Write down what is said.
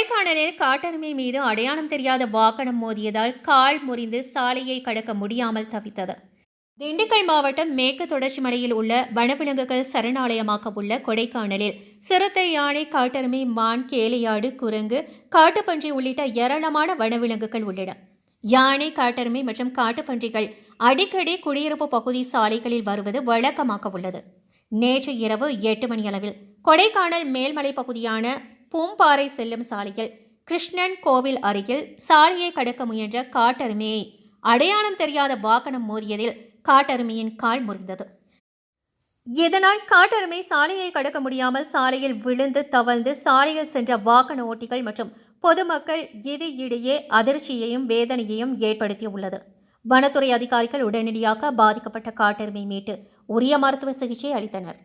கொடைக்கானலில் காட்டெருமை மீது அடையாளம் தெரியாத வாகனம் மோதியதால் கால் முறிந்து சாலையை கடக்க முடியாமல் தவித்தது. திண்டுக்கல் மாவட்டம் மேற்கு தொடர்ச்சி மலையில் உள்ள வனவிலங்குகள் சரணாலயமாக உள்ள கொடைக்கானலில் சிறுத்தை யானை காட்டெருமை மான் கேலியாடு குரங்கு காட்டுப்பன்றி உள்ளிட்ட ஏராளமான வனவிலங்குகள் உள்ளன. யானை காட்டெருமை மற்றும் காட்டுப்பன்றிகள் அடிக்கடி குடியிருப்பு பகுதி சாலைகளில் வருவது வழக்கமாக உள்ளது. நேற்று இரவு எட்டு மணி அளவில் கொடைக்கானல் மேல்மலை பகுதியான பூம்பாறை செல்லும் சாலையில் கிருஷ்ணன் கோவில் அருகில் சாலையை கடக்க முயன்ற காட்டெருமையை அடையாளம் தெரியாத வாகனம் மோதியதில் காட்டெருமையின் கால் முறிந்தது. இதனால் காட்டெருமை சாலையை கடக்க முடியாமல் சாலையில் விழுந்து தவழ்ந்து சாலையில் சென்ற வாகன ஓட்டிகள் மற்றும் பொதுமக்கள் இது இடையே அதிர்ச்சியையும் வேதனையையும் ஏற்படுத்தியுள்ளது. வனத்துறை அதிகாரிகள் உடனடியாக பாதிக்கப்பட்ட காட்டெருமை மீட்டு உரிய மருத்துவ சிகிச்சை அளித்தனர்.